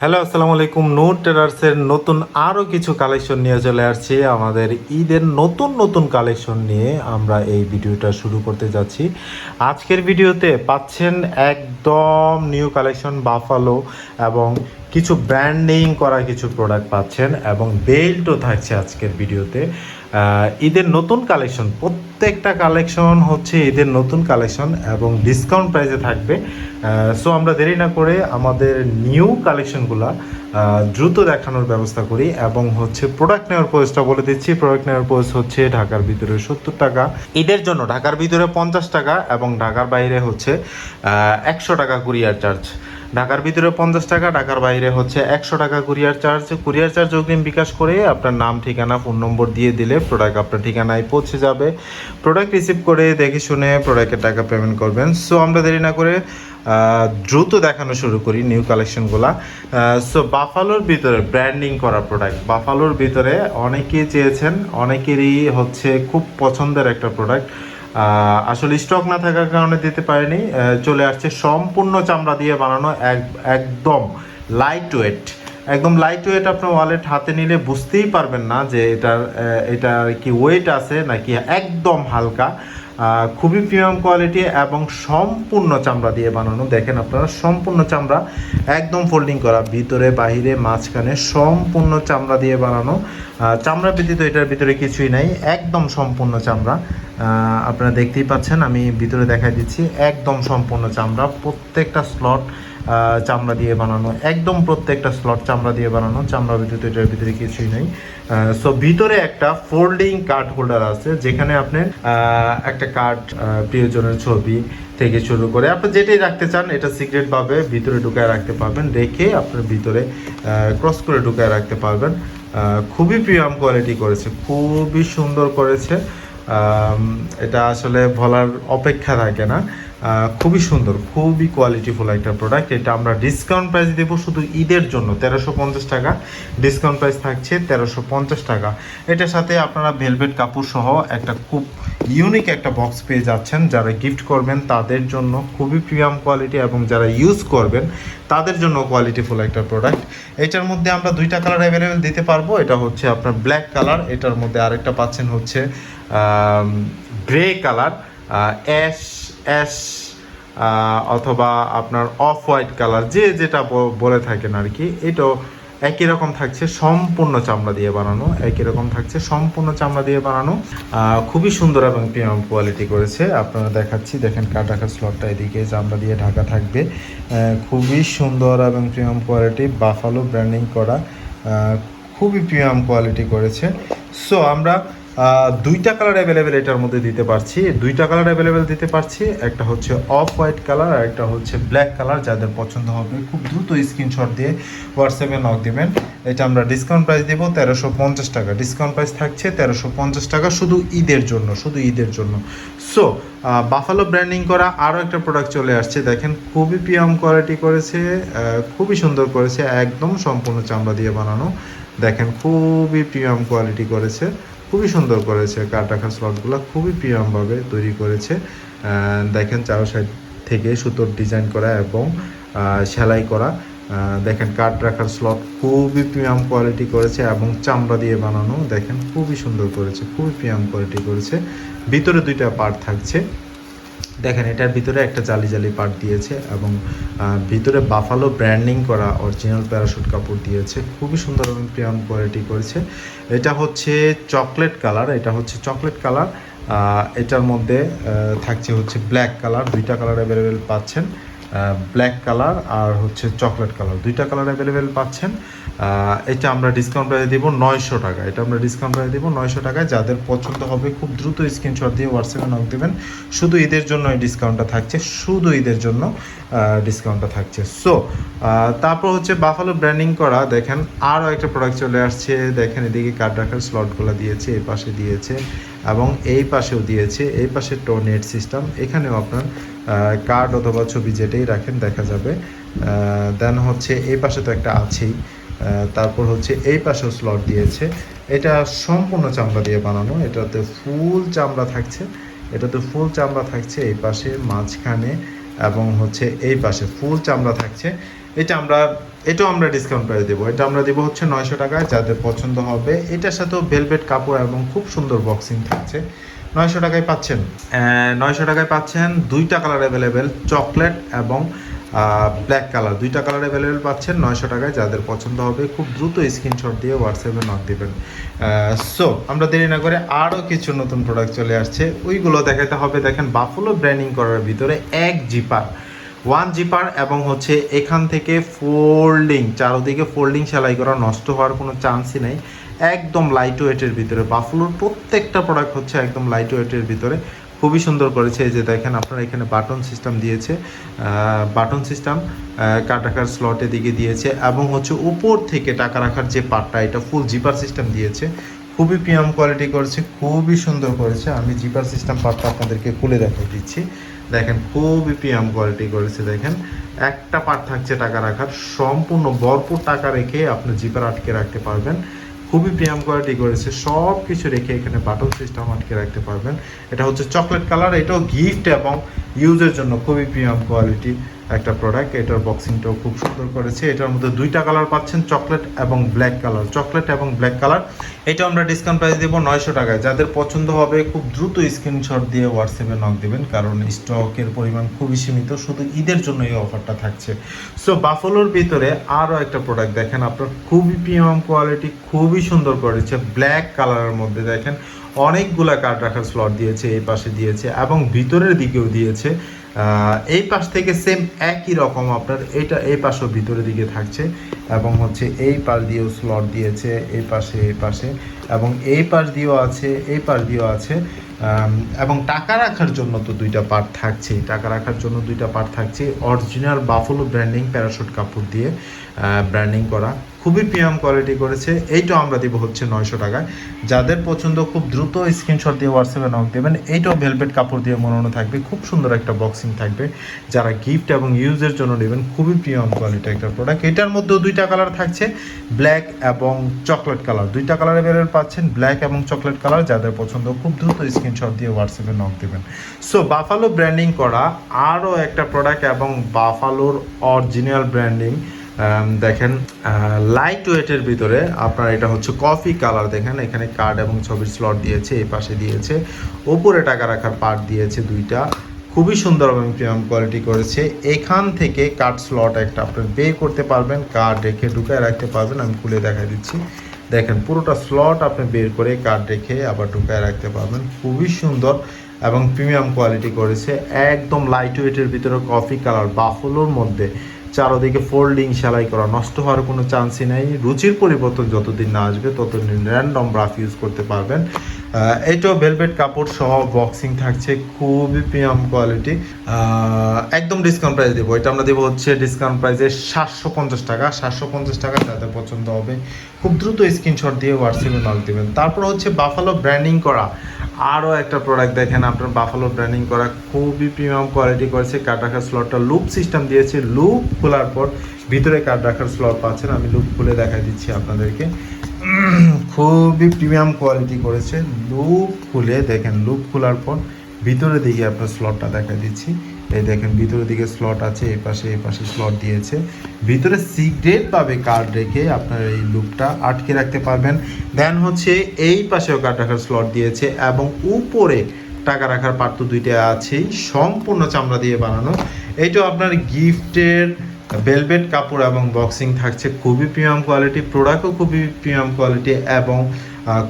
Hello আসসালামু আলাইকুম নূর টেরার্সের নতুন আরও কিছু কালেকশন নিয়ে চলে আসছি। আমাদের ঈদের নতুন নতুন কালেকশন নিয়ে আমরা এই ভিডিওটা শুরু করতে যাচ্ছি। আজকের ভিডিওতে পাচ্ছেন একদম নিউ কালেকশন বাফালো এবং কিছু ব্র্যান্ডিং করা কিছু প্রোডাক্ট পাচ্ছেন এবং বেল্টও থাকছে আজকের ভিডিওতে। ঈদের নতুন কালেকশন প্রত্যেকটা কালেকশন হচ্ছে ঈদের নতুন কালেকশন এবং ডিসকাউন্ট প্রাইসে থাকবে। সো আমরা দেরি না করে আমাদের নিউ কালেকশনগুলা দ্রুত দেখানোর ব্যবস্থা করি এবং হচ্ছে প্রোডাক্ট নেওয়ার পোস্টটা বলে দিচ্ছি। প্রোডাক্ট নেওয়ার পোস্ট হচ্ছে ঢাকার ভিতরে সত্তর টাকা। ঈদের জন্য ঢাকার ভিতরে পঞ্চাশ টাকা এবং ঢাকার বাইরে হচ্ছে একশো টাকা কুরিয়ার চার্জ ঢাকার ভিতরে পঞ্চাশ টাকা, ঢাকার বাইরে হচ্ছে একশো টাকা কুরিয়ার চার্জ কুরিয়ার চার্জ অগ্রিম বিকাশ করে আপনার নাম, ঠিকানা ফোন নম্বর দিয়ে দিলে প্রোডাক্ট আপনার ঠিকানায় পৌঁছে যাবে। প্রোডাক্ট রিসিভ করে দেখে শুনে প্রোডাক্টের টাকা পেমেন্ট করবেন। সো আমরা দেরি না করে দ্রুত দেখানো শুরু করি নিউ কালেকশনগুলা সো বাফালোর ভিতরে ব্র্যান্ডিং করা প্রোডাক্ট বাফালোর ভিতরে অনেকেই চেয়েছেন, অনেকেরই হচ্ছে খুব পছন্দের একটা প্রোডাক্ট আসলে স্টক না থাকার কারণে দিতে পারেনি। চলে আসছে সম্পূর্ণ চামড়া দিয়ে বানানো এক, একদম লাইট ওয়েট একদম লাইট ওয়েট আপনার ওয়ালেট হাতে নিলে বুঝতেই পারবেন না যে এটার এটা এটার কি ওয়েট আছে নাকি একদম হালকা। খুবই প্রিমিয়াম কোয়ালিটি এবং সম্পূর্ণ চামড়া দিয়ে বানানো। দেখেন আপনারা, সম্পূর্ণ চামড়া একদম ফোল্ডিং করা, ভিতরে, বাহিরে, মাঝখানে সম্পূর্ণ চামড়া দিয়ে বানানো। চামড়া ব্যতীত এটার ভিতরে কিছুই নাই, একদম সম্পূর্ণ চামড়া। আপনারা দেখতেই পাচ্ছেন, আমি ভিতরে দেখা দিচ্ছি, একদম সম্পূর্ণ চামড়া। প্রত্যেকটা স্লট চামড়া দিয়ে বানানো, একদম প্রত্যেকটা স্লট চামড়া দিয়ে বানানো, চামড়া ব্যতীত এটার ভিতরে কিছুই নেই। সো ভিতরে একটা ফোল্ডিং কার্ড হোল্ডার আছে, যেখানে আপনি একটা কার্ড প্রিয়জনের ছবি থেকে শুরু করে, আপনি যেটাই রাখতে চান, এটা সিক্রেট ভাবে ভিতরে ঢুকায় রাখতে পারবেন, রেখে আপনার ভিতরে ক্রস করে ঢুকায় রাখতে পারবেন। খুবই প্রিয়াম কোয়ালিটি করেছে, খুবই সুন্দর করেছে। এটা আসলে বলার অপেক্ষা থাকে না। খুবই সুন্দর, খুবই কোয়ালিটিফুল একটা প্রোডাক্ট এটা আমরা ডিসকাউন্ট প্রাইস দেবো শুধু ঈদের জন্য, তেরোশো পঞ্চাশ টাকা। ডিসকাউন্ট প্রাইস থাকছে তেরোশো পঞ্চাশ টাকা। এটার সাথে আপনারা ভেলভেট কাপড় সহ একটা খুব ইউনিক একটা বক্স পেয়ে যাচ্ছেন। যারা গিফট করবেন, তাদের জন্য খুবই প্রিয়াম কোয়ালিটি এবং যারা ইউজ করবেন, তাদের জন্য কোয়ালিটিফুল একটা প্রোডাক্ট এটার মধ্যে আমরা দুইটা কালার অ্যাভেলেবেল দিতে পারব। এটা হচ্ছে আপনার ব্ল্যাক কালার এটার মধ্যে আরেকটা পাচ্ছেন হচ্ছে গ্রে কালার অ্যাশ অ্যাশ অথবা আপনার অফ হোয়াইট কালার যে যেটা বলে থাকেন আর কি এটাও একই রকম থাকছে, সম্পূর্ণ চামড়া দিয়ে বানানো, একই রকম থাকছে, সম্পূর্ণ চামড়া দিয়ে বানানো। খুবই সুন্দর এবং প্রিমিয়াম কোয়ালিটি করেছে। আপনারা দেখাচ্ছি, দেখেন কার ঢাকা স্লটটা এদিকে, চামড়া দিয়ে ঢাকা থাকবে। খুবই সুন্দর এবং প্রিমিয়াম কোয়ালিটি বাফালো ব্র্যান্ডিং করা খুবই প্রিমিয়াম কোয়ালিটি করেছে। সো আমরা দুইটা কালার অ্যাভেলেবেল এটার মধ্যে দিতে পারছি। দুইটা কালার অ্যাভেলেবেল দিতে পারছি। একটা হচ্ছে অফ হোয়াইট কালার আর একটা হচ্ছে ব্ল্যাক কালার যাদের পছন্দ হবে খুব দ্রুত স্ক্রিনশট দিয়ে হোয়াটসঅ্যাপে নক দিবেন। এটা আমরা ডিসকাউন্ট প্রাইস দেবো তেরোশো পঞ্চাশ টাকা। ডিসকাউন্ট প্রাইস থাকছে তেরোশো পঞ্চাশ টাকা শুধু ঈদের জন্য, শুধু ঈদের জন্য। সো বাফালো ব্র্যান্ডিং করা আরও একটা প্রোডাক্ট চলে আসছে। দেখেন খুবই প্রিয়াম কোয়ালিটি করেছে খুবই সুন্দর করেছে, একদম সম্পূর্ণ চামড়া দিয়ে বানানো। দেখেন খুবই প্রিমিয়াম কোয়ালিটি করেছে। খুবই সুন্দর করেছে কাঠ রাখার স্লটগুলো, খুবই প্রিয়মভাবে তৈরি করেছে। দেখেন চারো সাইড থেকে সুতোর ডিজাইন করা এবং সেলাই করা। দেখেন কাঠ রাখার স্লট খুবই প্রিয়াম কোয়ালিটি করেছে এবং চামড়া দিয়ে বানানো, দেখেন খুবই সুন্দর করেছে, খুবই প্রিয়াম কোয়ালিটি করেছে। ভিতরে দুইটা পার্ট থাকছে। দেখেন, এটার ভিতরে একটা জালি জালি পার্ট দিয়েছে এবং ভিতরে বাফালো ব্র্যান্ডিং করা অরিজিনাল প্যারাশুট কাপড় দিয়েছে। খুবই সুন্দর এবং প্রিয়াম কোয়ালিটি করেছে। এটা হচ্ছে চকলেট কালার এটা হচ্ছে চকলেট কালার এটার মধ্যে থাকছে হচ্ছে ব্ল্যাক কালার দুইটা কালার অ্যাভেলেবেল পাচ্ছেন। ব্ল্যাক কালার আর হচ্ছে চকলেট কালার দুইটা কালার অ্যাভেলেবেল পাচ্ছেন। এটা আমরা ডিসকাউন্ট প্রাইসে দিব নয়শো টাকা। এটা আমরা ডিসকাউন্ট প্রাইসে দিব নয়শো টাকায় যাদের পছন্দ হবে খুব দ্রুত স্ক্রিনশট দিয়ে হোয়াটসঅ্যাপে নক দেবেন। শুধু ঈদের জন্য এই ডিসকাউন্টটা থাকছে। শুধু ঈদের জন্য ডিসকাউন্টটা থাকছে। সো তারপর হচ্ছে বাফালো ব্র্যান্ডিং করা। দেখেন, আরও একটা প্রোডাক্ট চলে আসছে। দেখেন, এদিকে কার্ড রাখার স্লটগুলো দিয়েছে এই পাশে দিয়েছে এবং এই পাশেও দিয়েছে। এই পাশে টো নেট সিস্টেম এখানেও আপনার কার্ড অথবা ছবি যেটাই রাখেন, দেখা যাবে। দেন হচ্ছে এই পাশে তো একটা আছেই। তারপর হচ্ছে এই পাশেও স্লট দিয়েছে। এটা সম্পূর্ণ চামড়া দিয়ে বানানো। এটাতে ফুল চামড়া থাকছে। এটাতে ফুল চামড়া থাকছে এই পাশে মাঝখানে এবং হচ্ছে এই পাশে ফুল চামড়া থাকছে। এটা আমরা, এটাও আমরা ডিসকাউন্ট প্রাইস দেবো। এটা আমরা দেবো হচ্ছে নয়শো টাকায়। যাদের পছন্দ হবে, এটার সাথেও ভেলভেট কাপড় এবং খুব সুন্দর বক্সিং থাকছে। নয়শো টাকায় পাচ্ছেন। নয়শো টাকায় পাচ্ছেন, দুইটা কালার অ্যাভেলেবেল চকলেট এবং ব্ল্যাক কালার দুইটা কালার অ্যাভেলেবেল পাচ্ছেন, নয়শো টাকায়। যাদের পছন্দ হবে, খুব দ্রুত স্ক্রিনশট দিয়ে হোয়াটসঅ্যাপে নক দেবেন। সো আমরা দেরি না করে আরও কিছু নতুন প্রোডাক্ট চলে আসছে। ওইগুলো দেখাতে হবে। দেখেন বাফলো ব্র্যান্ডিং করার ভিতরে এক জিপার ওয়ান জিপার এবং হচ্ছে এখান থেকে ফোল্ডিং চারোদিকে ফোল্ডিং সেলাই করা নষ্ট হওয়ার কোনো চান্সই নেই। একদম লাইট ওয়েটের ভিতরে। বাফলোর প্রত্যেকটা প্রোডাক্ট হচ্ছে একদম লাইট ওয়েটের ভিতরে। খুবই সুন্দর করেছে। এই যে দেখেন, আপনারা এখানে বাটন সিস্টেম দিয়েছে বাটন সিস্টেম কার্ড রাখার স্লটের দিকে দিয়েছে এবং হচ্ছে উপর থেকে টাকা রাখার যে পার্টটা এটা ফুল জিপার সিস্টেম দিয়েছে। খুবই প্রিমিয়াম কোয়ালিটি করেছে, খুবই সুন্দর করেছে। আমি জিপার সিস্টেম পার্টটা আপনাদেরকে খুলে দেখাই দিচ্ছি। দেখেন, খুবই প্রিমিয়াম কোয়ালিটি করেছে, দেখেন। একটা পার্ট থাকছে টাকা রাখার। সম্পূর্ণ ভরপুর টাকা রেখে আপনি জিপার আটকে রাখতে পারবেন। খুবই প্রিয়াম কোয়ালিটি করেছে। সব কিছু রেখে এখানে বাটন সিস্টেম আটকে রাখতে পারবেন। এটা হচ্ছে চকলেট কালার এটাও গিফট এবং ইউজের জন্য খুবই প্রিয়াম কোয়ালিটি। একটা প্রোডাক্ট এটার বক্সিংটাও খুব সুন্দর করেছে। এটার মধ্যে দুইটা কালার পাচ্ছেন চকলেট এবং ব্ল্যাক কালার চকলেট এবং ব্ল্যাক কালার এটা আমরা ডিসকাউন্ট প্রাইস দেবো নয়শো টাকায়। যাদের পছন্দ হবে, খুব দ্রুত স্ক্রিনশট দিয়ে হোয়াটসঅ্যাপে নক দেবেন, কারণ স্টকের পরিমাণ খুবই সীমিত, শুধু ঈদের জন্য এই অফারটা থাকছে। সো বাফলোর ভিতরে আরও একটা প্রোডাক্ট দেখেন আপনার, খুবই প্রিমিয়াম কোয়ালিটি খুবই সুন্দর করেছে ব্ল্যাক কালারের মধ্যে দেখেন। অনেকগুলা কার্ড রাখার স্লট দিয়েছে, এই পাশে দিয়েছে এবং ভিতরের দিকেও দিয়েছে। এই পাশ থেকে সেম একই রকম আপনার, এটা এই পাশেও ভিতরের দিকে থাকছে এবং হচ্ছে এই পাশ দিয়েও স্লট দিয়েছে, এই পাশে এই পাশে এবং এই পাশ দিয়েও আছে, এই পাশ দিয়েও আছে এবং টাকা রাখার জন্য তো দুইটা পার্ট থাকছেই টাকা রাখার জন্য দুইটা পার্ট থাকছে অরিজিনাল বাফলো ব্র্যান্ডিং প্যারাশুট কাপড় দিয়ে ব্র্যান্ডিং করা। খুবই প্রিমিয়াম কোয়ালিটি করেছে। এইটাও আমরা দিব হচ্ছে নয়শো টাকায়। যাদের পছন্দ, খুব দ্রুত স্ক্রিনশট দিয়ে হোয়াটসঅ্যাপে নক দেবেন। এইটাও ভেলভেট কাপড় দিয়ে মনানো থাকবে। খুব সুন্দর একটা বক্সিং থাকবে। যারা গিফট এবং ইউজের জন্য নেবেন, খুবই প্রিমিয়াম কোয়ালিটি একটা প্রোডাক্ট এটার মধ্যেও দুইটা কালার থাকছে ব্ল্যাক এবং চকলেট কালার দুইটা কালার অ্যাভেলেবল পাচ্ছেন ব্ল্যাক এবং চকলেট কালার যাদের পছন্দ, খুব দ্রুত স্ক্রিনশট দিয়ে হোয়াটসঅ্যাপে নক দেবেন। সো বাফালো ব্র্যান্ডিং করা আরও একটা প্রোডাক্ট এবং বাফালোর অরিজিনাল ব্র্যান্ডিং দেখেন লাইট ওয়েটের ভিতরে আপনার এটা হচ্ছে কফি কালার দেখেন, এখানে কার্ড এবং ছবির স্লট দিয়েছে, এই পাশে দিয়েছে। ওপরে টাকা রাখার পার্ট দিয়েছে দুইটা। খুবই সুন্দর এবং প্রিমিয়াম কোয়ালিটি করেছে। এখান থেকে কার্ড স্লট একটা আপনার বের করতে পারবেন কার্ড রেখে ঢুকায় রাখতে পারবেন, আমি খুলে দেখা দিচ্ছি। দেখেন, পুরোটা স্লট আপনি বের করে কার্ড রেখে আবার ঢুকায় রাখতে পারবেন। খুবই সুন্দর এবং প্রিমিয়াম কোয়ালিটি করেছে। একদম লাইট ওয়েটের ভিতরে কফি কালার বাফলোর মধ্যে। চারোদিকে ফোল্ডিং সেলাই করা, নষ্ট হওয়ার কোনো চান্সই নেই। রুচির পরিবর্তন যতদিন না আসবে, ততদিন র্যান্ডম ব্রাফ ইউজ করতে পারবেন। এটাও ভেলভেট কাপড় সহ বক্সিং থাকছে, খুবই প্রিমিয়াম কোয়ালিটি একদম ডিসকাউন্ট প্রাইস দেবো। এটা আমরা দেবো হচ্ছে ডিসকাউন্ট প্রাইসে সাতশো পঞ্চাশ টাকা। সাতশো পঞ্চাশ টাকা যাদের পছন্দ হবে, খুব দ্রুত স্ক্রিনশট দিয়ে হোয়াটসঅ্যাপে নক দেবেন। তারপর হচ্ছে বাফালো ব্র্যান্ডিং করা। আরও একটা প্রোডাক্ট দেখেন আপনার বাফালো ব্র্যান্ডিং করা। খুবই প্রিমিয়াম কোয়ালিটি করেছে। কার্ড রাখার স্লটটা লুপ সিস্টেম দিয়েছে। লুপ খোলার পর ভিতরে কার্ড রাখার স্লট পাচ্ছেন। আমি লুপ খুলে দেখাই দিচ্ছি আপনাদেরকে। খুবই প্রিমিয়াম কোয়ালিটি করেছে। লুপ খুলে দেখেন লুপ খোলার পর ভিতরে দিকে আপনার স্লটটা দেখা দিচ্ছি। এই দেখেন, ভিতরের দিকে স্লট আছে এই পাশে এই পাশে স্লট দিয়েছে। ভিতরে সিগ্রেট পাবে কার্ড রেখে আপনার এই লুপটা আটকে রাখতে পারবেন। দেন হচ্ছে এই পাশেও কার্ড রাখার স্লট দিয়েছে এবং উপরে টাকা রাখার তো দুইটা আছেই, সম্পূর্ণ চামড়া দিয়ে বানানো। এইটাও আপনার গিফটের ভেলভেট কাপড় এবং বক্সিং থাকছে খুবই প্রিমিয়াম কোয়ালিটি প্রোডাক্টও খুবই প্রিমিয়াম কোয়ালিটি এবং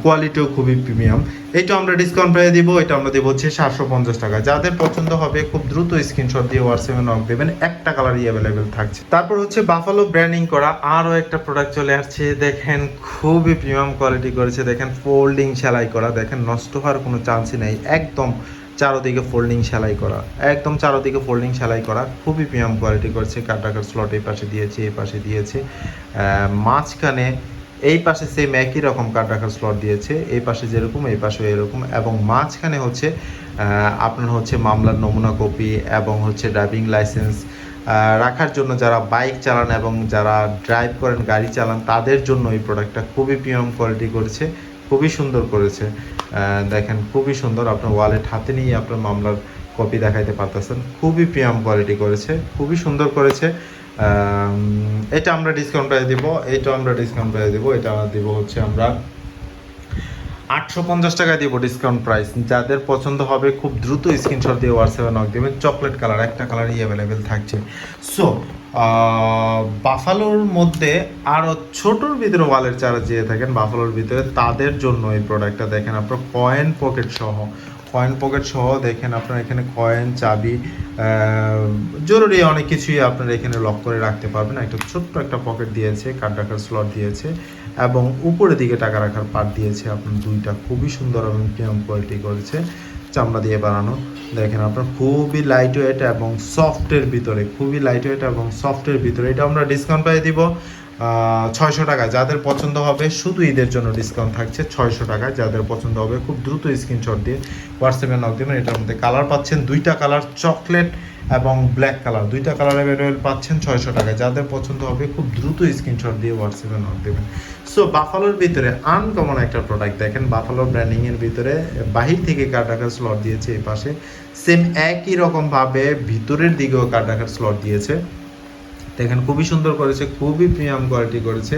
কোয়ালিটিও খুবই প্রিমিয়াম এটা আমরা ডিসকাউন্ট প্রাইস দিব, এটা আমরা দেবো হচ্ছে সাতশো পঞ্চাশ টাকা। যাদের পছন্দ হবে খুব দ্রুত স্ক্রিনশট দিয়ে হোয়াটসঅ্যাপে নক দেবেন, একটা কালারই অ্যাভেলেবেল থাকছে। তারপর হচ্ছে বাফালো ব্র্যান্ডিং করা, আরও একটা প্রোডাক্ট চলে আসছে, দেখেন খুবই প্রিমিয়াম কোয়ালিটি করেছে, দেখেন ফোল্ডিং সেলাই করা, দেখেন নষ্ট হওয়ার কোনো চান্সই নেই, একদম চারোদিকে ফোল্ডিং সেলাই করা। একদম চারোদিকে ফোল্ডিং সেলাই করা। খুবই প্রিমিয়াম কোয়ালিটি করেছে। কাট রাখার স্লট এই পাশে দিয়েছে, এই পাশে দিয়েছে। মাঝখানে এই পাশে সেম একই রকম কাট রাখার স্লট দিয়েছে। এই পাশে যেরকম, এই পাশে এরকম। এবং মাঝখানে হচ্ছে আপনার হচ্ছে মামলার নমুনা কপি এবং হচ্ছে ড্রাইভিং লাইসেন্স রাখার জন্য যারা বাইক চালান এবং যারা ড্রাইভ করেন, গাড়ি চালান, তাদের জন্য এই প্রোডাক্টটা খুবই প্রিমিয়াম কোয়ালিটি করেছে। খুবই সুন্দর করেছে। দেখেন, খুবই সুন্দর। আপনার ওয়ালেট হাতে নিয়ে আপনার মামলার কপি দেখাইতে পারতেছেন। খুবই প্রিমিয়াম কোয়ালিটি করেছে, খুবই সুন্দর করেছে। এটা আমরা ডিসকাউন্ট প্রাইস দিব, এটা আমরা ডিসকাউন্ট প্রাইস দিব, এটা দিব হচ্ছে আমরা আটশো পঞ্চাশ টাকায় দিব ডিসকাউন্ট প্রাইস যাদের পছন্দ হবে, খুব দ্রুত স্ক্রিনশট দিয়ে হোয়াটসঅ্যাপে নক দেবেন। চকলেট কালার একটা কালারই অ্যাভেলেবেল থাকছে। সো বাফালোর মধ্যে আরও ছোটোর ভিতরে ওয়ালের চারা চেয়ে থাকেন বাফালোর ভিতরে, তাদের জন্য এই প্রোডাক্টটা দেখেন আপনার কয়েন পকেট সহ। কয়েন পকেট সহ দেখেন আপনার এখানে কয়েন চাবি জরুরি অনেক কিছুই আপনার এখানে লক করে রাখতে পারবেন। একটা ছোট্ট একটা পকেট দিয়েছে কার্ড রাখার স্লট দিয়েছে, এবং উপরের দিকে টাকা রাখার পার্ট দিয়েছে। আপনার দুইটা খুবই সুন্দর এবং প্রিমিয়াম কোয়ালিটি করেছে। চামড়া দিয়ে বানানো। দেখেন আপনার খুবই লাইট ওয়েট এবং সফটের ভিতরে, খুবই লাইট ওয়েট এবং সফটের ভিতরে। এটা আমরা ডিসকাউন্ট পাই দিব। ছয়শো টাকা। যাদের পছন্দ হবে, শুধু ঈদের জন্য ডিসকাউন্ট থাকছে ছয়শো টাকা। যাদের পছন্দ হবে, খুব দ্রুত স্ক্রিনশট দিয়ে হোয়াটসঅ্যাপে নক দেবেন এটার মধ্যে কালার পাচ্ছেন দুইটা কালার চকলেট এবং ব্ল্যাক কালার দুইটা কালার অ্যাভেলেবেল পাচ্ছেন ছয়শো টাকায় যাদের পছন্দ হবে, খুব দ্রুত স্ক্রিনশট দিয়ে হোয়াটসঅ্যাপে নক দেবেন। সো বাফালোর ভিতরে আনকমন একটা প্রোডাক্ট দেখেন। বাফালো ব্র্যান্ডিং এর ভিতরে বাহির থেকে কার্ড রাখার স্লট দিয়েছে এই পাশে সেম একই রকমভাবে ভিতরের দিকেও কার্ড স্লট দিয়েছে। দেখেন খুবই সুন্দর করেছে, খুবই প্রিমিয়াম কোয়ালিটি করেছে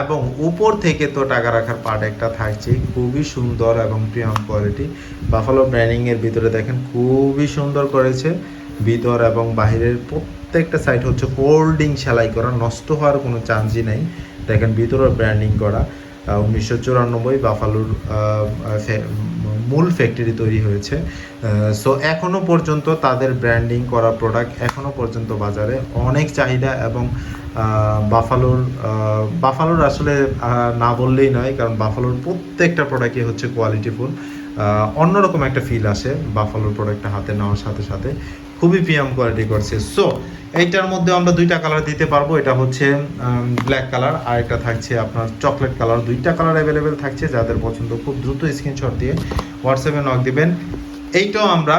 এবং উপর থেকে তো টাকা রাখার পার্ট একটা থাকছে খুবই সুন্দর এবং প্রিমিয়াম কোয়ালিটি বাফালো ব্র্যান্ডিং এর ভিতরে দেখেন, খুবই সুন্দর করেছে। ভিতর এবং বাহিরের প্রত্যেকটা সাইড হচ্ছে ফোল্ডিং সেলাই করা, নষ্ট হওয়ার কোনো চান্সই নেই। দেখেন ভিতরে ব্র্যান্ডিং করা। উনিশশো চুরানব্বই বাফালুর মূল ফ্যাক্টরি তৈরি হয়েছে। সো এখনও পর্যন্ত তাদের ব্র্যান্ডিং করা প্রোডাক্ট এখনও পর্যন্ত বাজারে অনেক চাহিদা এবং বাফালোর বাফালোর আসলে না বললেই নয়, কারণ বাফালোর প্রত্যেকটা প্রোডাক্টই হচ্ছে কোয়ালিটিফুল অন্যরকম একটা ফিল আসে বাফালোর প্রোডাক্টটা হাতে নেওয়ার সাথে সাথে। খুবই প্রিয়াম কোয়ালিটি করছে। সো এইটার মধ্যে আমরা দুইটা কালার দিতে পারব। এটা হচ্ছে ব্ল্যাক কালার আর একটা থাকছে আপনার চকলেট কালার দুইটা কালার অ্যাভেলেবেল থাকছে যাদের পছন্দ। খুব দ্রুত স্ক্রিনশট দিয়ে হোয়াটসঅ্যাপে নক দিবেন। এইটাও আমরা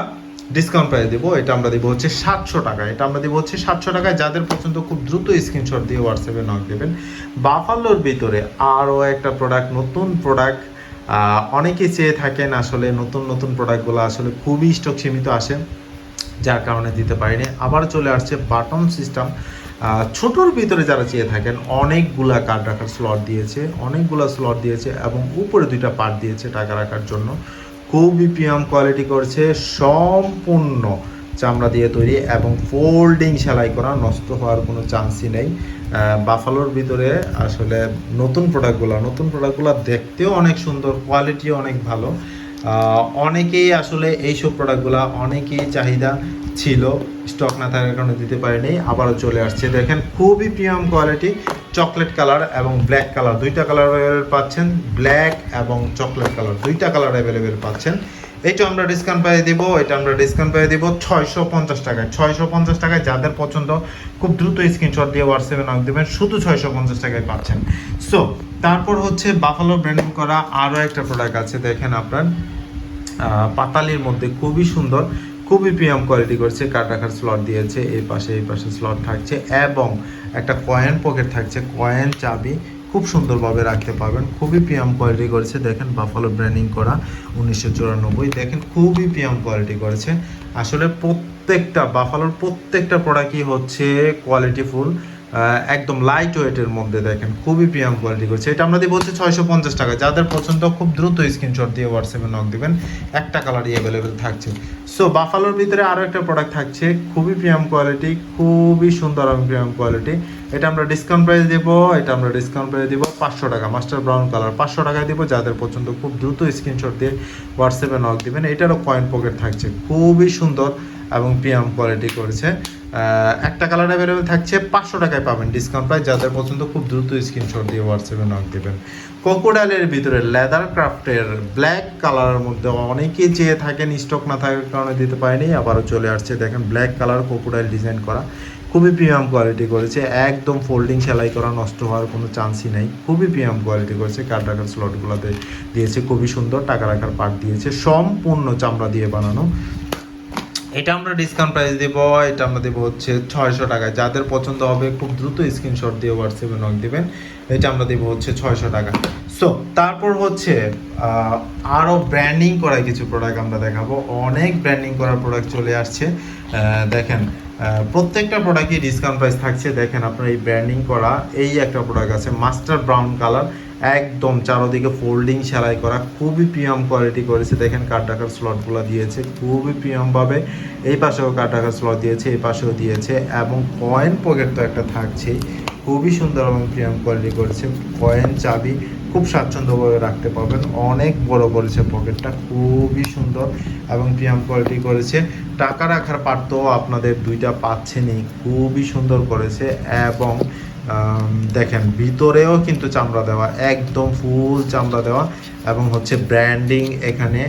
ডিসকাউন্ট প্রাইস দেবো। এটা আমরা দিব হচ্ছে সাতশো টাকা। এটা আমরা দিব হচ্ছে সাতশো টাকায়। যাদের পছন্দ, খুব দ্রুত স্ক্রিনশট দিয়ে হোয়াটসঅ্যাপে নক দেবেন। বাফালোর ভিতরে আরও একটা প্রোডাক্ট নতুন প্রোডাক্ট অনেকেই চেয়ে থাকেন আসলে নতুন নতুন প্রোডাক্টগুলো আসলে খুবই স্টক সীমিত আসে। যার কারণে দিতে পারিনি। আবার চলে আসছে বাটন সিস্টেম ছোটোর ভিতরে যারা চেয়ে থাকেন, অনেকগুলা কার্ড রাখার স্লট দিয়েছে, অনেকগুলা স্লট দিয়েছে এবং উপরে দুইটা পার্ট দিয়েছে টাকা রাখার জন্য। খুবই প্রিমিয়াম কোয়ালিটি করছে, সম্পূর্ণ চামড়া দিয়ে তৈরি এবং ফোল্ডিং সেলাই করা নষ্ট হওয়ার কোনো চান্সই নেই। বাফালোর ভিতরে আসলে নতুন প্রোডাক্টগুলো নতুন প্রোডাক্টগুলো দেখতেও অনেক সুন্দর কোয়ালিটিও অনেক ভালো। অনেকেই আসলে এইসব প্রোডাক্টগুলো অনেকেই চাহিদা ছিল স্টক না থাকার কারণে দিতে পারিনি, আবারও চলে আসছে। দেখেন, খুবই প্রিমিয়াম কোয়ালিটি চকলেট কালার এবং ব্ল্যাক কালার দুইটা কালার অ্যাভেলেবেল পাচ্ছেন ব্ল্যাক এবং চকলেট কালার দুইটা কালার অ্যাভেলেবেল পাচ্ছেন। এইটা আমরা ডিসকাউন্ট পেয়ে দিব, এটা আমরা ডিসকাউন্ট পেয়ে দিব ছয়শো পঞ্চাশ টাকায়। ছয়শো পঞ্চাশ টাকায় যাদের পছন্দ, খুব দ্রুত স্ক্রিনশট দিয়ে হোয়াটসঅ্যাপে নক দেবেন, শুধু ছয়শো পঞ্চাশ টাকায় পাচ্ছেন। সো তারপর হচ্ছে বাফালো ব্র্যান্ডিং করা আরও একটা প্রোডাক্ট আছে, দেখেন আপনার। পাতালির মধ্যে খুবই সুন্দর, খুবই প্রিমিয়াম কোয়ালিটি করছে কার্ড রাখার স্লট দিয়েছে, এই পাশে এই পাশে স্লট থাকছে, এবং একটা কয়েন পকেট থাকছে কয়েন চাবি। খুব সুন্দরভাবে রাখতে পারবেন। খুবই পিয়াম কোয়ালিটি করেছে। দেখেন বাফালো ব্র্যান্ডিং করা উনিশশো চুরানব্বই। দেখেন খুবই পিয়াম কোয়ালিটি করেছে। আসলে প্রত্যেকটা বাফালোর প্রত্যেকটা প্রোডাক্টই হচ্ছে কোয়ালিটিফুল একদম লাইট ওয়েটের মধ্যে দেখেন, খুবই প্রিমিয়াম কোয়ালিটি করছে। এটা আমরা দিব হচ্ছে ছয়শো পঞ্চাশ টাকা। যাদের পছন্দ, খুব দ্রুত স্ক্রিনশট দিয়ে হোয়াটসঅ্যাপে নক দিবেন। একটা কালারই অ্যাভেলেবেল থাকছে। সো বাফালোর ভিতরে আরও একটা প্রোডাক্ট থাকছে, খুবই প্রিয়াম কোয়ালিটি খুবই সুন্দর এবং প্রিমিয়াম কোয়ালিটি এটা আমরা ডিসকাউন্ট প্রাইস দেবো, এটা আমরা ডিসকাউন্ট প্রাইস দিব পাঁচশো টাকা। মাস্টার ব্রাউন কালার পাঁচশো টাকায় দিব। যাদের পছন্দ, খুব দ্রুত স্ক্রিনশট দিয়ে হোয়াটসঅ্যাপে নক দিবেন। এটারও কয়েন পকেট থাকছে, খুবই সুন্দর এবং প্রিমিয়াম কোয়ালিটি করেছে। একটা কালার অ্যাভেলেবেল থাকছে, পাঁচশো টাকায় পাবেন ডিসকাউন্ট প্রাইস যাদের পছন্দ, খুব দ্রুত স্ক্রিনশট দিয়ে হোয়াটসঅ্যাপে নক দেবেন। কোকোডাইলের ভিতরে লেদার ক্রাফটের ব্ল্যাক কালারের মধ্যে অনেকেই চেয়ে থাকেন স্টক না থাকার কারণে দিতে পারেনি। আবারও চলে আসছে, দেখেন ব্ল্যাক কালার কোকোডাইল ডিজাইন করা। খুবই প্রিমিয়াম কোয়ালিটি করেছে, একদম ফোল্ডিং সেলাই করা, নষ্ট হওয়ার কোনো চান্সই নেই। খুবই প্রিমিয়াম কোয়ালিটি করেছে কার্ড রাখার স্লটগুলোতে দিয়েছে, খুবই সুন্দর, টাকা রাখার পার্ট দিয়েছে, সম্পূর্ণ চামড়া দিয়ে বানানো। এটা আমরা ডিসকাউন্ট প্রাইস দেব, এটা আমরা দেবো হচ্ছে ছয়শো টাকা। যাদের পছন্দ হবে, খুব দ্রুত স্ক্রিনশট দিয়ে হোয়াটসঅ্যাপে নক দেবেন। এটা আমরা দেবো হচ্ছে ছয়শো টাকা। সো তারপর হচ্ছে আরও ব্র্যান্ডিং করা কিছু প্রোডাক্ট আমরা দেখাবো। অনেক ব্র্যান্ডিং করা প্রোডাক্ট চলে আসছে। দেখেন প্রত্যেকটা প্রোডাক্টই ডিসকাউন্ট প্রাইস থাকছে। দেখেন আপনার এই ব্র্যান্ডিং করা, এই একটা প্রোডাক্ট আছে, মাস্টার ব্রাউন কালার। একদম চারোদিকে ফোল্ডিং সেলাই করা, খুবই প্রিমিয়াম কোয়ালিটি করেছে। দেখেন কাঠ টাকার স্লটগুলো দিয়েছে, খুবই প্রিমিয়ামভাবে এই পাশেও কাঠ স্লট দিয়েছে, এই পাশেও দিয়েছে এবং কয়েন পকেট তো একটা থাকছেই। খুবই সুন্দর এবং প্রিমিয়াম কোয়ালিটি করেছে। কয়েন চাবি খুব স্বাচ্ছন্দ্যভাবে রাখতে পারবেন। অনেক বড় করেছে পকেটটা খুবই সুন্দর এবং প্রিমিয়াম কোয়ালিটি করেছে। টাকা রাখার পার্ট আপনাদের দুইটা পাচ্ছেনই। খুবই সুন্দর করেছে এবং দেখেন, ভিতরেও কিন্তু চামড়া দেওয়া, একদম ফুল চামড়া দেওয়া এবং হচ্ছে ব্র্যান্ডিং এখানে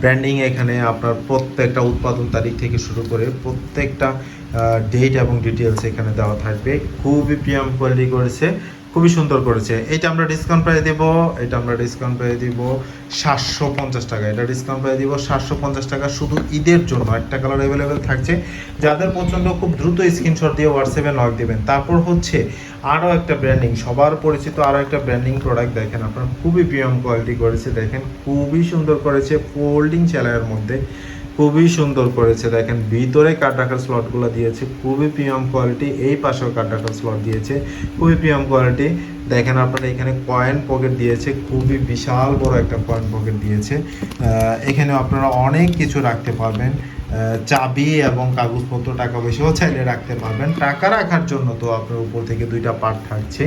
ব্র্যান্ডিং এখানে আপনার প্রত্যেকটা উৎপাদন তারিখ থেকে শুরু করে প্রত্যেকটা ডেট এবং ডিটেলস এখানে দেওয়া থাকবে। খুবই প্রিয়াম কোয়ালিটি করেছে, খুবই সুন্দর করেছে। এটা আমরা ডিসকাউন্ট প্রাইস দিব, এটা আমরা ডিসকাউন্ট প্রাইস দিব। সাতশো পঞ্চাশ টাকা। এটা ডিসকাউন্ট প্রায় দিব সাতশো পঞ্চাশ টাকা শুধু ঈদের জন্য। একটা কালার অ্যাভেলেবেল থাকছে। যাদের পছন্দ, খুব দ্রুত স্ক্রিনশট দিয়ে হোয়াটসঅ্যাপে নক দেবেন। তারপর হচ্ছে আরও একটা ব্র্যান্ডিং সবার পরিচিত আরও একটা ব্র্যান্ডিং প্রোডাক্ট দেখেন আপনার। খুবই প্রিয়ম কোয়ালিটি করেছে, দেখেন। খুবই সুন্দর করেছে ফোল্ডিং সেলাইয়ের মধ্যে। খুবই সুন্দর করেছে। দেখেন, ভিতরে রাখার স্লটগুলো দিয়েছে, খুবই প্রিমিয়াম কোয়ালিটি এই পাশেও রাখার স্লট দিয়েছে, খুবই প্রিমিয়াম কোয়ালিটি দেখেন, আপনারা এখানে কয়েন পকেট দিয়েছে, খুবই বিশাল বড় একটা কয়েন পকেট দিয়েছে। এখানে আপনারা অনেক কিছু রাখতে পারবেন। চাবি এবং কাগজপত্র, টাকা পয়সাও চাইলে রাখতে পারবেন। টাকা রাখার জন্য তো আপনার উপর থেকে দুইটা পার্ট থাকছে।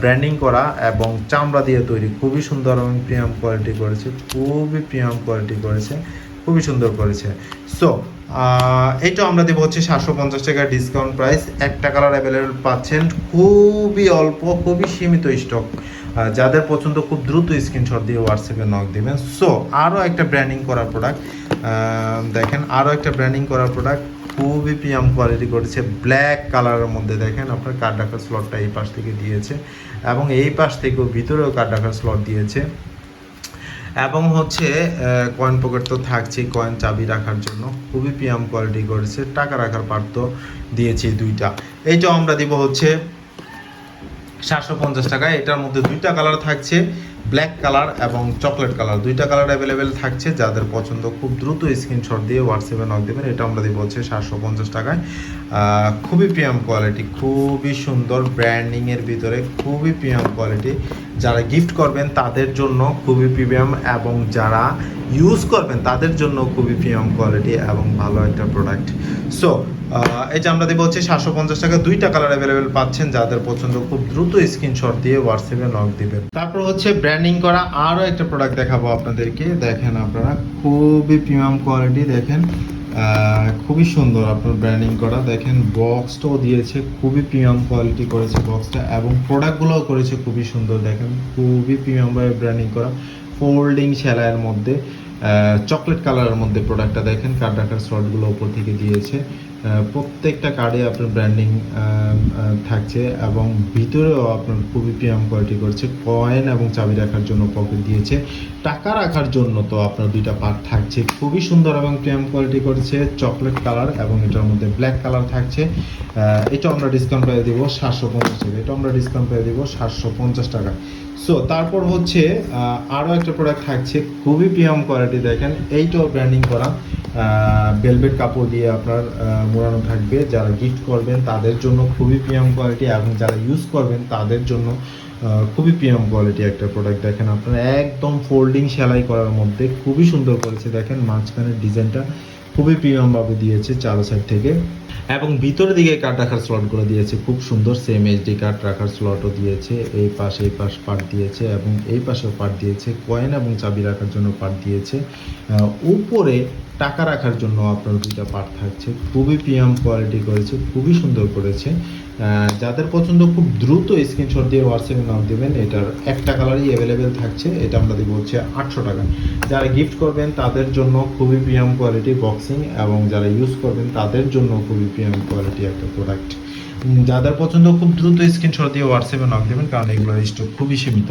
ব্র্যান্ডিং করা এবং চামড়া দিয়ে তৈরি। খুবই সুন্দর এবং প্রিমিয়াম কোয়ালিটি করেছে, খুবই প্রিমিয়াম কোয়ালিটি করেছে। খুবই সুন্দর করেছে। সো এইটা আমরা দেবো হচ্ছে সাতশো পঞ্চাশ টাকা ডিসকাউন্ট প্রাইস একটা কালার অ্যাভেলেবেল পাচ্ছেন খুবই অল্প, খুবই সীমিত স্টক যাদের পছন্দ খুব দ্রুত স্ক্রিনশট দিয়ে হোয়াটসঅ্যাপে নক দিবেন। সো আরও একটা ব্র্যান্ডিং করা প্রোডাক্ট দেখেন আরও একটা ব্র্যান্ডিং করা প্রোডাক্ট খুবই প্রিয়াম কোয়ালিটি করেছে। ব্ল্যাক কালারের মধ্যে দেখেন, আপনার কার্ড রাখার স্লটটা এই পাশ থেকে দিয়েছে এবং এই পাশ থেকেও ভিতরেও কার্ড রাখার স্লট দিয়েছে। এবং হচ্ছে কয়েন পকেট তো থাকছে কয়েন চাবি রাখার জন্য। খুবই প্রিয়াম কোয়ালিটি করেছে, টাকা রাখার পার্ট দিয়েছি দুইটা। এইটাও আমরা দিব হচ্ছে, সাতশো পঞ্চাশ টাকা, এটার মধ্যে দুইটা কালার থাকছে। ব্ল্যাক কালার এবং চকলেট কালার। দুইটা কালার অ্যাভেলেবেল থাকছে। যাদের পছন্দ খুব দ্রুত স্ক্রিনশট দিয়ে হোয়াটসঅ্যাপে নক দেবেন। এটা আমরা দিব হচ্ছে সাতশো পঞ্চাশ টাকায়। খুবই প্রিয়াম কোয়ালিটি খুবই সুন্দর ব্র্যান্ডিংয়ের ভিতরে খুবই প্রিয়াম কোয়ালিটি যারা গিফট করবেন তাদের জন্য খুবই প্রিমিয়াম এবং যারা ইউজ করবেন, তাদের জন্য খুবই প্রিমিয়াম কোয়ালিটি এবং ভালো একটা প্রোডাক্ট সো যে আমরা দেবো হচ্ছে সাতশো পঞ্চাশ টাকা দুইটা কালার অ্যাভেলেবেল পাচ্ছেন, যাদের পছন্দ খুব দ্রুত স্ক্রিনশট দিয়ে হোয়াটসঅ্যাপে নক দিবেন। তারপর হচ্ছে ব্র্যান্ডিং করা আরও একটা প্রোডাক্ট দেখাবো আপনাদেরকে। দেখেন আপনারা, খুবই প্রিমিয়াম কোয়ালিটি দেখেন খুবই সুন্দর আপনার ব্র্যান্ডিং করা। দেখেন বক্সটাও দিয়েছে, খুবই প্রিমিয়াম কোয়ালিটি করেছে বক্সটা এবং প্রোডাক্টগুলোও করেছে, খুবই সুন্দর। দেখেন, খুবই প্রিমিয়ামভাবে ব্র্যান্ডিং করা। ফোল্ডিং সেলাইয়ের মধ্যে চকলেট কালারের মধ্যে প্রোডাক্টটা দেখেন কার্ড রাখার স্লটগুলো উপর থেকে দিয়েছে। প্রত্যেকটা কার্ডে আপনার ব্র্যান্ডিং থাকছে এবং ভিতরেও আপনার খুবই প্রিমিয়াম কোয়ালিটি করছে। কয়েন এবং চাবি রাখার জন্য পকেট দিয়েছে। টাকা রাখার জন্য তো আপনার দুইটা পার্ট থাকছে। খুবই সুন্দর এবং প্রিমিয়াম কোয়ালিটি করছে। চকলেট কালার এবং এটার মধ্যে ব্ল্যাক কালার থাকছে। এটা আমরা ডিসকাউন্ট পেয়ে দিব সাতশো পঞ্চাশ টাকা। এটা আমরা ডিসকাউন্ট পেয়ে দিব সাতশো পঞ্চাশ টাকা। সো তারপর হচ্ছে আরও একটা প্রোডাক্ট থাকছে, খুবই প্রিমিয়াম কোয়ালিটি দেখেন, এইটাও ব্র্যান্ডিং করা। ভেলভেট কাপড় দিয়ে আপনার মোড়ানো থাকবে। যারা গিফট করবেন, তাদের জন্য খুবই প্রিমিয়াম কোয়ালিটি এবং যারা ইউজ করবেন, তাদের জন্য খুবই প্রিমিয়াম কোয়ালিটি একটা প্রোডাক্ট দেখেন, আপনারা একদম ফোল্ডিং সেলাই করার মধ্যে খুবই সুন্দর করেছে, দেখেন, মাঝখানের ডিজাইনটা খুবই প্রিমিয়ামভাবে দিয়েছে চারো সাইড থেকে। এবং ভিতরের দিকে কার্ড রাখার স্লটগুলো দিয়েছে, খুব সুন্দর সেম এইচডি কার্ড রাখার স্লটও দিয়েছে, এই পাশে, এই পাশ পার্ট দিয়েছে এবং এই পাশেও পার্ট দিয়েছে কয়েন এবং চাবি রাখার জন্য পার্ট দিয়েছে। উপরে টাকা রাখার জন্য আপনার দুইটা পার্ট থাকছে। খুবই প্রিয়াম কোয়ালিটি করেছে, খুবই সুন্দর করেছে। যাদের পছন্দ খুব দ্রুত স্ক্রিনশট দিয়ে হোয়াটসঅ্যাপে নাম দেবেন, এটার একটা কালারই অ্যাভেলেবেল থাকছে, এটা আমরা দেবো হচ্ছে আটশো টাকা। যারা গিফট করবেন, তাদের জন্য খুবই প্রিয়াম কোয়ালিটি বক্সিং এবং যারা ইউজ করবেন, তাদের জন্য খুবই প্রিয়াম কোয়ালিটি একটা প্রোডাক্ট যাদের পছন্দ, খুব দ্রুত স্ক্রিনশট দিয়ে হোয়াটসঅ্যাপে নক দেবেন, কারণ এগুলোর স্টক খুবই সীমিত।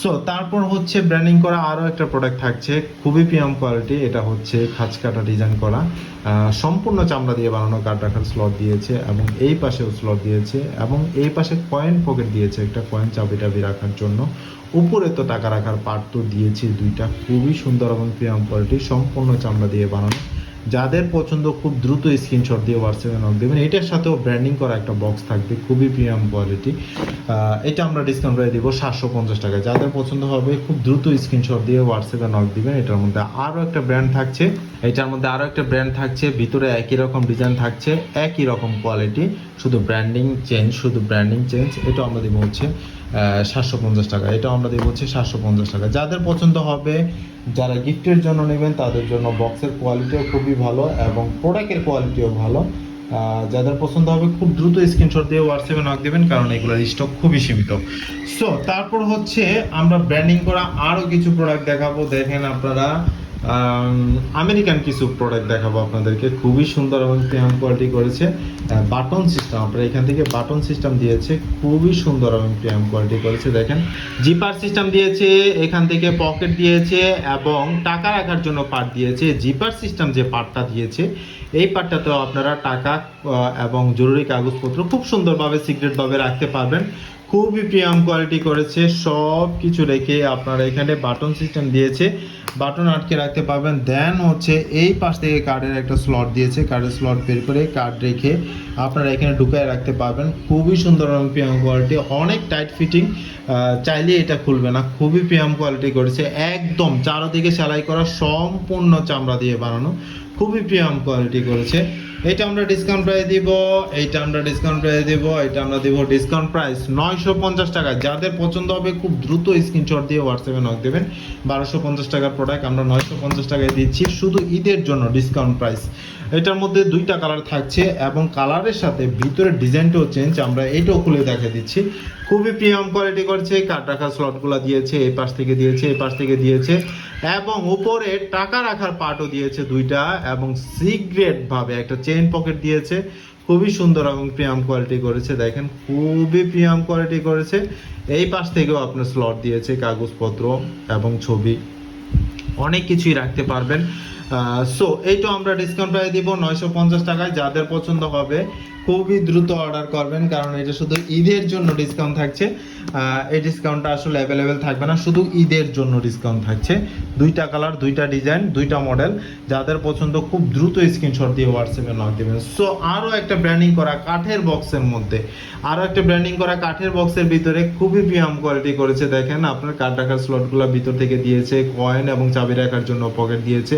সো তারপর হচ্ছে ব্র্যান্ডিং করা আরও একটা প্রোডাক্ট থাকছে, খুবই প্রিমিয়াম কোয়ালিটি এটা হচ্ছে খাঁচ কাটা ডিজাইন করা। সম্পূর্ণ চামড়া দিয়ে বানানো কাঠ রাখার স্লট দিয়েছে, এবং এই পাশেও স্লট দিয়েছে, এবং এই পাশে কয়েন পকেট দিয়েছে একটা কয়েন চাবি টাবি রাখার জন্য। উপরে তো টাকা রাখার পার্ট তো দিয়েছে দুইটা, খুবই সুন্দর এবং প্রিমিয়াম কোয়ালিটি সম্পূর্ণ চামড়া দিয়ে বানানো। যাদের পছন্দ খুব দ্রুত স্ক্রিনশট দিয়ে হোয়াটসঅ্যাপে নক দেবেন। এটার সাথেও ব্র্যান্ডিং করা একটা বক্স থাকবে, খুবই প্রিমিয়াম কোয়ালিটি এটা আমরা ডিসকাউন্ট করে দিব সাতশো পঞ্চাশ টাকা যাদের পছন্দ হবে, খুব দ্রুত স্ক্রিনশট দিয়ে হোয়াটসঅ্যাপে নক দিবেন। এটার মধ্যে আরও একটা ব্র্যান্ড থাকছে। এটার মধ্যে আরও একটা ব্র্যান্ড থাকছে। ভিতরে একই রকম ডিজাইন থাকছে, একই রকম কোয়ালিটি শুধু ব্র্যান্ডিং চেঞ্জ শুধু ব্র্যান্ডিং চেঞ্জ এটা আমরা দিব হচ্ছে সাতশো পঞ্চাশ টাকা। এটা আমরা দিব হচ্ছে সাতশো পঞ্চাশ টাকা। যাদের পছন্দ হবে, যারা গিফটের জন্য নেবেন, তাদের জন্য বক্সের কোয়ালিটিও খুবই ভালো এবং প্রোডাক্টের কোয়ালিটিও ভালো। যাদের পছন্দ হবে, খুব দ্রুত স্ক্রিনশট দিয়ে হোয়াটসঅ্যাপে নক দেবেন, কারণ এগুলোর স্টক খুবই সীমিত। সো তারপর হচ্ছে আমরা ব্র্যান্ডিং করা আরও কিছু প্রোডাক্ট দেখাবো। দেখেন আপনারা আমেরিকান কিছু প্রোডাক্ট দেখাবো আপনাদেরকে। খুবই সুন্দর এবং প্রিমিয়াম কোয়ালিটি করেছে। বাটন সিস্টেম আপনারা এখান থেকে বাটন সিস্টেম দিয়েছে, খুবই সুন্দর এবং প্রিমিয়াম কোয়ালিটি করেছে, দেখেন। জিপার সিস্টেম দিয়েছে, এখান থেকে পকেট দিয়েছে, এবং টাকা রাখার জন্য পার্ট দিয়েছে। জিপার সিস্টেম যে পার্টটা দিয়েছে, এই পার্টটাতেও আপনারা টাকা এবং জরুরি কাগজপত্র খুব সুন্দরভাবে সিক্রেটভাবে রাখতে পারবেন। খুবই প্রিমিয়াম কোয়ালিটি করেছে সব কিছু রেখে আপনারা এখানে বাটন সিস্টেম দিয়েছে। বাটন আটকে রাখতে পারবেন দেন হচ্ছে এই পাশ থেকে কার্ডের একটা স্লট দিয়েছে কার্ডের স্লট বের করে কার্ড রেখে আপনারা এখানে ঢুকায় রাখতে পারবেন। খুবই সুন্দর এবং প্রিমিয়াম কোয়ালিটি, অনেক টাইট ফিটিং চাইলে এটা খুলবে না, খুবই প্রিমিয়াম কোয়ালিটি করেছে, একদম চারোদিকে সেলাই করা, সম্পূর্ণ চামড়া দিয়ে বানানো, খুবই প্রিমিয়াম কোয়ালিটি করেছে। এটা আমরা ডিসকাউন্ট প্রাইস দিব, এইটা আমরা ডিসকাউন্ট প্রাইস দিব এটা আমরা দিব ডিসকাউন্ট প্রাইস নয়শো পঞ্চাশ টাকা। যাদের পছন্দ হবে খুব দ্রুত স্ক্রিনশট দিয়ে হোয়াটসঅ্যাপে নক দেবেন। বারোশো পঞ্চাশ টাকার প্রোডাক্ট আমরা নয়শো পঞ্চাশ টাকায় দিচ্ছি, শুধু ঈদের জন্য ডিসকাউন্ট প্রাইস এটার মধ্যে দুইটা কালার থাকছে এবং কালারের সাথে ভিতরের ডিজাইনটাও চেঞ্জ আমরা এইটাও খুলে দেখা দিচ্ছি। খুবই প্রিমিয়াম কোয়ালিটি করছে কাঠ রাখা স্লটগুলো দিয়েছে এই পাশ থেকে দিয়েছে এই পাশ থেকে দিয়েছে, এবং উপরে টাকা রাখার পার্টও দিয়েছে দুইটা, এবং ভাবে একটা চেইন পকেট দিয়েছে। খুবই সুন্দর এবং প্রিমিয়াম কোয়ালিটি করেছে, দেখেন, খুবই প্রিমিয়াম কোয়ালিটি করেছে। এই পাশ থেকেও আপনার স্লট দিয়েছে, কাগজপত্র এবং ছবি। অনেক কিছুই রাখতে পারবেন। সো এইটা আমরা ডিসকাউন্ট প্রাইস দিব নয়শো পঞ্চাশ টাকায়। যাদের পছন্দ হবে, খুবই দ্রুত অর্ডার করবেন, কারণ এটা শুধু ঈদের জন্য ডিসকাউন্ট থাকছে। এই ডিসকাউন্টটা আসলে অ্যাভেলেবেল থাকবে না, শুধু ঈদের জন্য ডিসকাউন্ট থাকছে। দুইটা কালার দুইটা ডিজাইন দুইটা মডেল যাদের পছন্দ, খুব দ্রুত স্ক্রিনশট দিয়ে হোয়াটসঅ্যাপে নক দেবেন। সো আরও একটা ব্র্যান্ডিং করা কাঠের বক্সের মধ্যে। আরও একটা ব্র্যান্ডিং করা কাঠের বক্সের ভিতরে খুবই প্রিয়াম কোয়ালিটি করেছে। দেখেন, আপনার কাঠ রাখার স্লটগুলো ভিতর থেকে দিয়েছে কয়েন এবং চাবি রাখার জন্য পকেট দিয়েছে।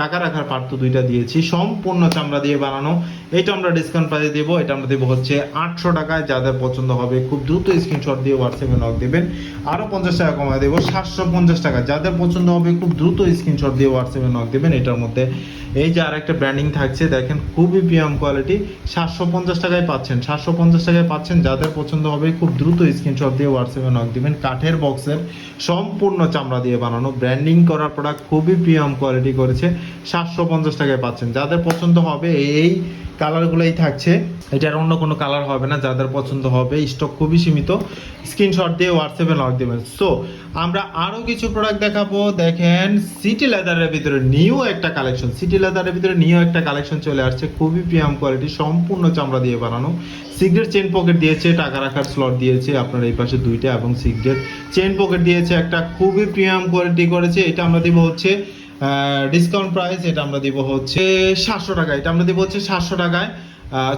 টাকা রাখার পার্ট তো দুইটা দিয়েছি। সম্পূর্ণ চামড়া দিয়ে বানানো। এটা আমরা ডিসকাউন্ট প্রাইসে দেবো। এটা আমরা দেবো হচ্ছে আটশো টাকায়। যাদের পছন্দ হবে খুব দ্রুত স্ক্রিনশট দিয়ে হোয়াটসঅ্যাপে নক দেবেন। আরও পঞ্চাশ টাকা কমায় দেবো। সাতশো পঞ্চাশ টাকা। যাদের পছন্দ হবে খুব দ্রুত স্ক্রিনশট দিয়ে হোয়াটসঅ্যাপে নক দেবেন। এটার মধ্যে এই যে আর একটা ব্র্যান্ডিং থাকছে, দেখেন খুবই প্রিয়াম কোয়ালিটি সাতশো পঞ্চাশ টাকায় পাচ্ছেন। সাতশো পঞ্চাশ টাকায় পাচ্ছেন। যাদের পছন্দ হবে খুব দ্রুত স্ক্রিনশট দিয়ে হোয়াটসঅ্যাপে নক দেবেন। কাঠের বক্সের সম্পূর্ণ চামড়া দিয়ে বানানো। ব্র্যান্ডিং করা প্রোডাক্ট খুবই প্রিয়াম কোয়ালিটি করেছে। সাতশো পঞ্চাশ টাকায় পাচ্ছেন। যাদের পছন্দ হবে, এই কালারগুলোই থাকছে। এটার অন্য কোনো কালার হবে না, যাদের পছন্দ হবে স্টক খুবই সীমিত। স্ক্রিনশট দিয়ে হোয়াটসঅ্যাপে লক দেবেন। সো আমরা আরও কিছু প্রোডাক্ট দেখাবো। দেখেন সিটি লেদারের ভিতরে নিউ একটা কালেকশন সিটি লেদারের ভিতরে নিউ একটা কালেকশন চলে আসছে। খুবই প্রিয়াম কোয়ালিটি সম্পূর্ণ চামড়া দিয়ে বানানো। সিগারেট চেন পকেট দিয়েছে, টাকা রাখার স্লট দিয়েছে আপনার এই পাশে দুইটা এবং সিগারেট চেন পকেট দিয়েছে একটা। খুবই প্রিয়াম কোয়ালিটি করেছে। এটা আমরা দিব হচ্ছে ডিসকাউন্ট প্রাইস এটা আমরা দিব হচ্ছে সাতশো টাকা। এটা আমরা দিব হচ্ছে সাতশো টাকায়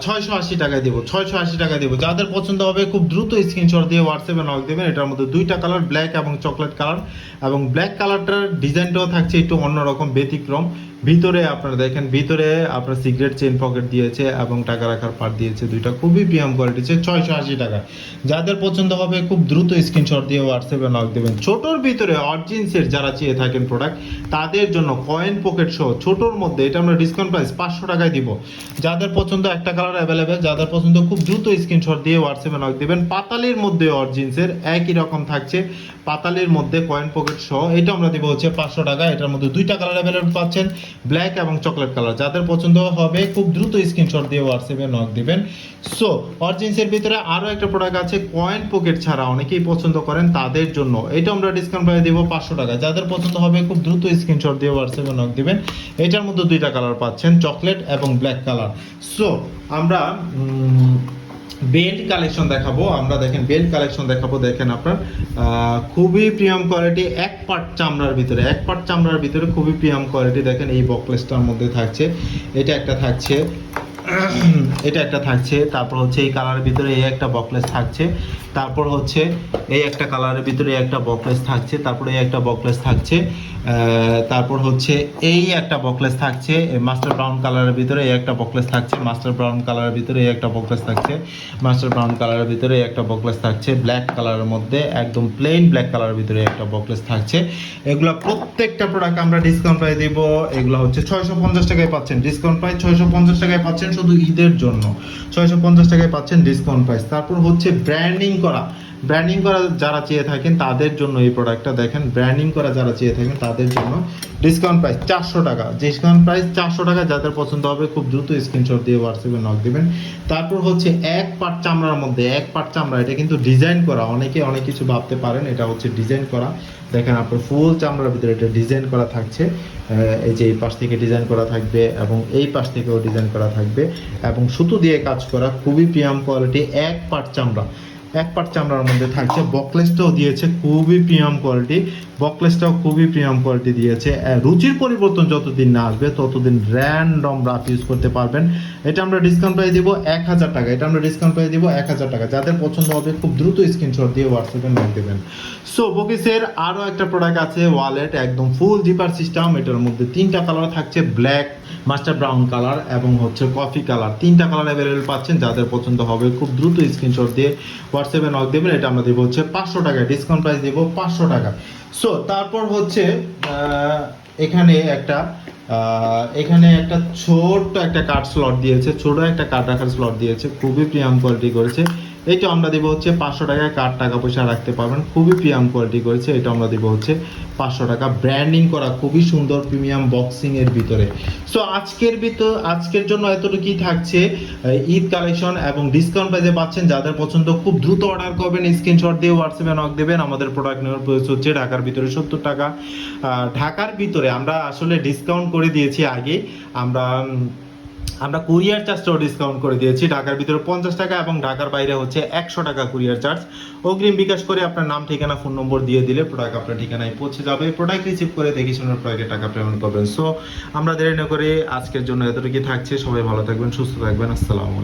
ছয়শো আশি টাকায় দেবো, ছয়শো আশি টাকায় দেবো। যাদের পছন্দ হবে, খুব দ্রুত স্ক্রিনশট দিয়ে হোয়াটসঅ্যাপে নক দেবেন। এটার মধ্যে দুইটা কালার ব্ল্যাক এবং চকলেট কালার এবং ব্ল্যাক কালারটার ডিজাইনটাও থাকছে একটু অন্যরকম, ব্যতিক্রম। ভিতরে আপনারা দেখেন, ভিতরে আপনার সিগারেট চেন পকেট দিয়েছে এবং টাকা রাখার পার্ট দিয়েছে দুইটা। খুবই প্রিয়াম কোয়ালিটি ছয়শো আশি টাকা। যাদের পছন্দ হবে খুব দ্রুত স্ক্রিনশট দিয়ে হোয়াটসঅ্যাপে নক দেবেন। ছোটোর ভিতরে অরিজিনসের যারা চেয়ে থাকেন প্রোডাক্ট তাদের জন্য কয়েন পকেট সহ ছোটোর মধ্যে, এটা আমরা ডিসকাউন্ট প্রাইস পাঁচশো টাকায় দিব। যাদের পছন্দ একটা কালার অ্যাভেলেবেল যাদের পছন্দ খুব দ্রুত স্ক্রিনশট দিয়ে হোয়াটসঅ্যাপে নক দেবেন। পাতালির মধ্যে অরিজিনসের একই রকম থাকছে। পাতালির মধ্যে কয়েন পকেট সহ, এটা আমরা দিব হচ্ছে পাঁচশো টাকা। এটার মধ্যে দুইটা কালার অ্যাভেলেবেল পাচ্ছেন। ব্ল্যাক এবং চকলেট কালার যাদের পছন্দ হবে, খুব দ্রুত স্ক্রিনশট দিয়ে হোয়াটসঅ্যাপে নক দিবেন। সো অরিজিনসের ভিতরে আরও একটা প্রোডাক্ট আছে কয়েন পকেট ছাড়া অনেকেই পছন্দ করেন তাদের জন্য। এটা আমরা ডিসকাউন্ট প্রাইস দেবো পাঁচশো টাকা। যাদের পছন্দ হবে, খুব দ্রুত স্ক্রিনশট দিয়ে হোয়াটসঅ্যাপে নক দিবেন। এটার মধ্যে দুইটা কালার পাচ্ছেন চকলেট এবং ব্ল্যাক কালার সো আমরা বেল্ট কালেকশন দেখাবো। আমরা দেখেন বেল্ট কালেকশন দেখাবো, দেখেন আপনার খুবই প্রিয়াম কোয়ালিটি, এক পাট চামড়ার ভিতরে, এক পাট চামড়ার ভিতরে খুবই প্রিয়াম কোয়ালিটি দেখেন এই বকলেসটার মধ্যে থাকছে। এটা একটা থাকছে। এটা একটা থাকছে, তারপর হচ্ছে এই কালারের ভিতরে এই একটা বকলেস থাকছে, তারপর হচ্ছে এই একটা কালারের ভিতরে একটা বকলেস থাকছে, তারপরে এই একটা বকলেস থাকছে তারপর হচ্ছে এই একটা বকলেস থাকছে মাস্টার ব্রাউন কালারের ভিতরে এই একটা বকলেস থাকছে মাস্টার ব্রাউন কালারের ভিতরে এই একটা বকলেস থাকছে মাস্টার ব্রাউন কালারের ভিতরে একটা বকলেস থাকছে ব্ল্যাক কালারের মধ্যে একদম প্লেন ব্ল্যাক কালারের ভিতরে একটা বকলেস থাকছে। এগুলো প্রত্যেকটা প্রোডাক্ট আমরা ডিসকাউন্ট প্রাইস দিব, এগুলো হচ্ছে ছয়শো পঞ্চাশ টাকায় পাচ্ছেন ডিসকাউন্ট প্রাইস ছয়শো পঞ্চাশ টাকায় পাচ্ছেন শুধু ঈদের জন্য। ছয়শো পঞ্চাশ টাকায় পাচ্ছেন ডিসকাউন্ট প্রাইস তারপর হচ্ছে ব্র্যান্ডিং করা। ব্র্যান্ডিং করা যারা চেয়ে থাকেন তাদের জন্য এই প্রোডাক্টটা দেখেন ব্র্যান্ডিং করা যারা চেয়ে থাকেন তাদের জন্য ডিসকাউন্ট প্রাইস চারশো টাকা। ডিসকাউন্ট প্রাইস চারশো টাকা, যাদের পছন্দ হবে খুব দ্রুত স্ক্রিনশট দিয়ে হোয়াটসঅ্যাপে নক দেবেন। তারপর হচ্ছে এক পাট চামড়ার মধ্যে, এক পাট চামড়া, এটা কিন্তু ডিজাইন করা, অনেকে অনেক কিছু ভাবতে পারেন, এটা হচ্ছে ডিজাইন করা। দেখেন আপনার ফুল চামড়ার ভিতরে এটা ডিজাইন করা থাকছে এই যে এই পাশ থেকে ডিজাইন করা থাকবে এবং এই পাশ থেকেও ডিজাইন করা থাকবে। এবং সুতো দিয়ে কাজ করা, খুবই প্রিয়াম কোয়ালিটি এক পাট চামড়া। এক পাট চামড়ার মধ্যে থাকছে। বকলেসটাও দিয়েছে খুবই প্রিয়াম কোয়ালিটি বকলেসটাও খুবই প্রিমিয়াম কোয়ালিটি দিয়েছে। রুচির পরিবর্তন যতদিন না আসবে, ততদিন র্যান্ডম রাফ ইউজ করতে পারবেন। এটা আমরা ডিসকাউন্ট প্রাইস দিব এক হাজার টাকা। এটা আমরা ডিসকাউন্ট প্রাইস দিব এক হাজার টাকা। যাদের পছন্দ হবে, খুব দ্রুত স্ক্রিনশট দিয়ে হোয়াটসঅ্যাপে নক দেবেন। সো বকিসের আরও একটা প্রোডাক্ট আছে ওয়ালেট একদম ফুল জিপার সিস্টেম এটার মধ্যে তিনটা কালার থাকছে ব্ল্যাক মাস্টার ব্রাউন কালার এবং হচ্ছে কফি কালার তিনটা কালার অ্যাভেলেবেল পাচ্ছেন। যাদের পছন্দ হবে, খুব দ্রুত স্ক্রিনশট দিয়ে হোয়াটসঅ্যাপে নক দেবেন। এটা আমরা দেবো হচ্ছে পাঁচশো টাকা। ডিসকাউন্ট প্রাইস দেবো পাঁচশো টাকা। সো তারপর হচ্ছে এখানে একটা এখানে একটা ছোট্ট একটা কাঠ স্লট দিয়েছে, ছোট একটা কাঠ রাখার স্লট দিয়েছে, খুবই প্রিয়াম কোয়ালিটি করেছে। এটা আমরা দেবো হচ্ছে পাঁচশো টাকায় কার্ড টাকা পয়সা রাখতে পারবেন? খুবই প্রিয়াম কোয়ালিটি করেছে, এটা আমরা দেবো হচ্ছে পাঁচশো টাকা। ব্র্যান্ডিং করা খুবই সুন্দর প্রিমিয়াম বক্সিং এর ভিতরে। সো আজকের ভিতর, আজকের জন্য এতটুকুই থাকছে ঈদ কালেকশন এবং ডিসকাউন্ট প্রাইসে পাচ্ছেন। যাদের পছন্দ, খুব দ্রুত অর্ডার করবেন স্ক্রিনশট দিয়ে হোয়াটসঅ্যাপে নক দেবেন। আমাদের প্রোডাক্ট নেওয়ার প্রাইস হচ্ছে ঢাকার ভিতরে সত্তর টাকা। ঢাকার ভিতরে আমরা আসলে ডিসকাউন্ট করে দিয়েছি আগে। আমরা আমরা কুরিয়ার চার্জটাও ডিসকাউন্ট করে দিয়েছি, ঢাকার ভিতরে পঞ্চাশ টাকা এবং ঢাকার বাইরে হচ্ছে একশো টাকা কুরিয়ার চার্জ অগ্রিম বিকাশ করে আপনার নাম, ঠিকানা ফোন নম্বর দিয়ে দিলে প্রোডাক্ট আপনার ঠিকানায় পৌঁছে যাবে। প্রোডাক্ট রিসিভ করে দেখি শুনে প্রোডাক্টের টাকা পেমেন্ট করবেন। সো আমরা দেরি না করে আজকের জন্য এতটুকু থাকছে। সবাই ভালো থাকবেন, সুস্থ থাকবেন। আসসালামু